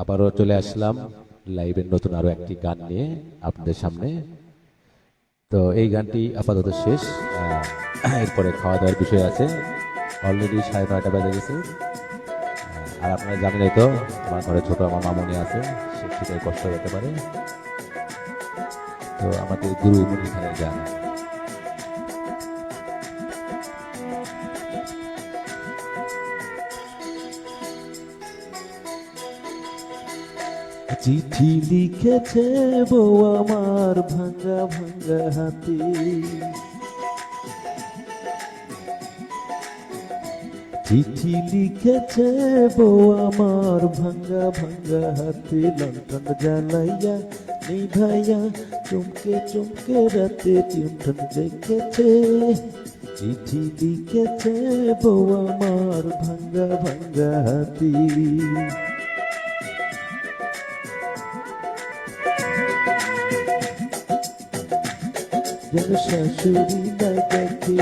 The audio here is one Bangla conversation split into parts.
আবারও চলে আসলাম লাইভের নতুন আরও একটি গান নিয়ে আপনাদের সামনে। তো এই গানটি আপাতত শেষ এরপরে খাওয়া দাওয়ার বিষয় আছে। অলরেডি সাড়ে নয়টা বেজে গেছে। আর আপনারা জানেনই তো, আমার ঘরে ছোট আমার মামনি আছে, সে কষ্ট হতে পারে। তো আমাদের গুরু মুনি গান। চিঠি লিখেছে বউ আমার ভাঙ্গা ভাঙ্গা হাতে। চিঠি লিখেছে বউ আমার ভাঙ্গা ভাঙ্গা হাতে। লন্ঠন জ্বালাইয়া, নিভাইয়া, চমকে চমকে রাতে চিন্ঠন দেখেছে। চিঠি লিখেছে বউ আমার ভাঙ্গা ভাঙ্গা হাতি। যেন শাশুড়ি না দেখে।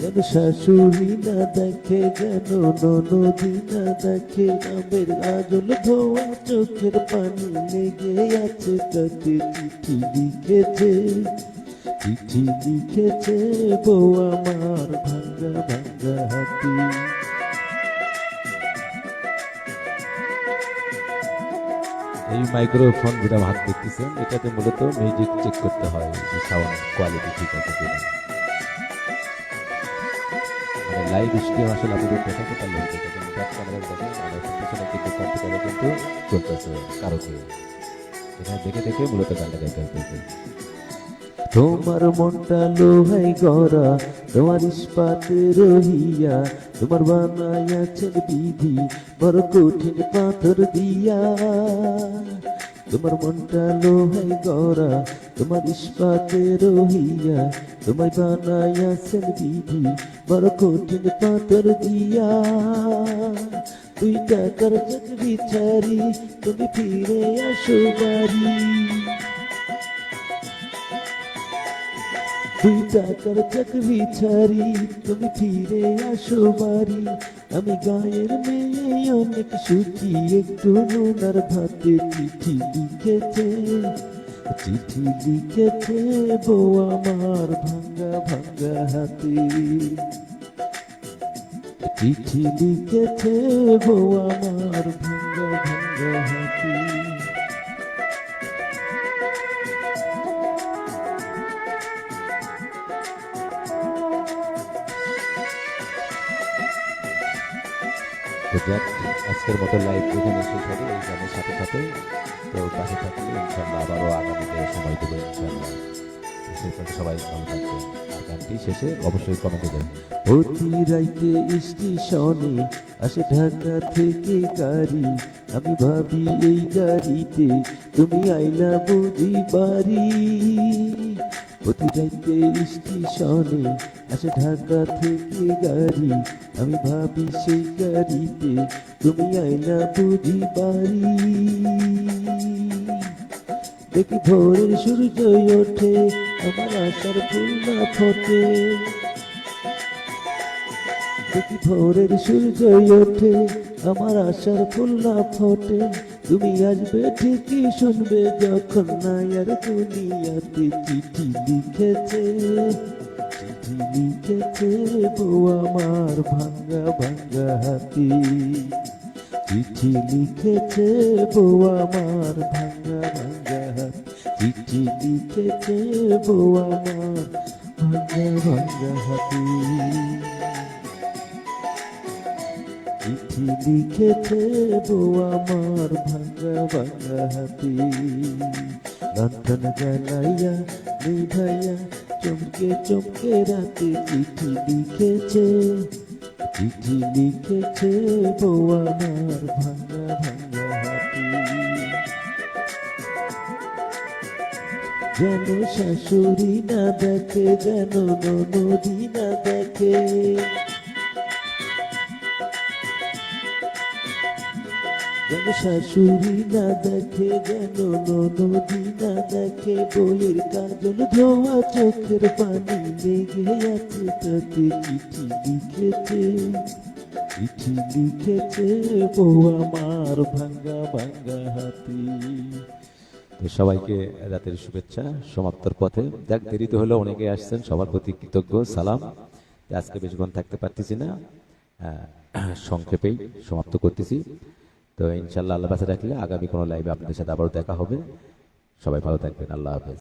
যেন শাশুড়ি না দেখে, যেন ননদি না দেখে, নামের আজল ধোয়া চোখের পানি লেগে আছে তাতে চিঠি লিখেছে। চিঠি লিখেছে বউ আমার ভাঙ্গা ভাঙ্গা হাতি। এই মাইক্রোফোন যেটা ভাগ দেখতেছেন, এটাতে মূলত মিউজিক চেক করতে হয় সাউন্ড কোয়ালিটি ঠিক আছে কিনা। মানে লাইভ স্ট্রিম আসলে দেখাতে ব্যাক ক্যামেরা দেখেন পিছনে কিন্তু কম্পিউটারে কিন্তু চলতেছে এখানে দেখে দেখে মূলত গানটা গাইতে হইতেছে তোমার মনটা লোহাই গড়া, তোমার ইস্পাতে রহিয়া, তোমার বানাইয়াছেন বিধি বড় কঠিন পাথর দিয়া। তোমার মনটা লোহাই গড়া, তোমার ইস্পাতে রহিয়া তোমায় বানাইয়াছেন বিধি বড় কঠিন পাথর দিয়া। তুই টাকার চাকরি ছাড়ি, তুমি ফিরে আসো বাড়ি। তুই টাকার চাকরি ছাড়ি তুমি ফিরে আসো বাড়ি। আমি গায়ের মেয়ে, অনেক সুখী, একটু নুনার ভাতে চিঠি লিখেছে। চিঠি লিখেছে বউ আমার ভাঙ্গা ভাঙ্গা হাতে। চিঠি লিখেছে বউ আমার ভাঙ্গা ভাঙ্গা হাতে। আজকের মতো লাইভ এখানে শেষ হবে। এই গানের সাথে সাথে তো পাশে থাকলে ইনশাল্লাহ আবারও আগামীতে সময় দেবো ইনশাল্লাহ সেই পর্যন্ত সবাই ভালো থাকবেন। আর গানটি শেষে অবশ্যই কমেন্টে দেবেন। অতি রাইতে স্টেশনে আসে ঢাকা থেকে গাড়ি। আমি ভাবি এই গাড়িতে তুমি আইলা বুঝি বাড়ি। অতি রাইতে স্টেশনে আসে ঢাকা থেকে গাড়ি, আমি ভাবি সেই গাড়িতে তুমি আইলা বুঝি বাড়ি। দেখি ভোরের সূর্য ওঠে, আমার আশার ফুল না ফোটে। দেখি ভোরের সূর্য ওঠে, আমার আশার ফুল না ফোটে। তুমি আসবে ঠিকই শুনবে যখন নায়ার দুনিয়াতে চিঠি লিখেছে। লিখেছে বউ আমার ভাঙ্গা ভাঙ্গা হাতি। চিঠি লিখেছে বউ আমার ভাঙ্গা ভাঙ্গা হাত। চিঠি লিখেছে বউ আমার ভাঙ্গা ভাঙ্গা হাতি। চিঠি লিখেছে বউ আমার ভাঙ্গা ভাঙ্গা হাতি। লন্ঠন জ্বালাইয়া, নিভাইয়া চমকে চমকে রাতে চিঠি লিখেছে চিঠি লিখেছে বউ ভাঙা ভাঙ্গা হাতি। যেন শাশুড়ি না দেখে, যেন নদী না দেখে শাশুড়ি না দেখে যেন ননদি না দেখে বইয়ের কাজল ধোয়া চোখের পানি লেগে আছে তাতে চিঠি লিখেছে। চিঠি লিখেছে বউ আমার ভাঙ্গা ভাঙ্গা হাতি। তো সবাইকে রাতের শুভেচ্ছা সমাপ্তর পথে। দেখ দেরিতে হলো অনেকে আসছেন সবার প্রতি কৃতজ্ঞ সালাম। আজকে বেশিক্ষণ থাকতে পারতেছি না। আহ, সংক্ষেপেই সমাপ্ত করতেছি। তো ইনশাল্লাহ আল্লাহ পাশে রাখলে আগামী কোনো লাইভে আপনাদের সাথে আবারও দেখা হবে। সবাই ভালো থাকবেন, আল্লাহ হাফেজ।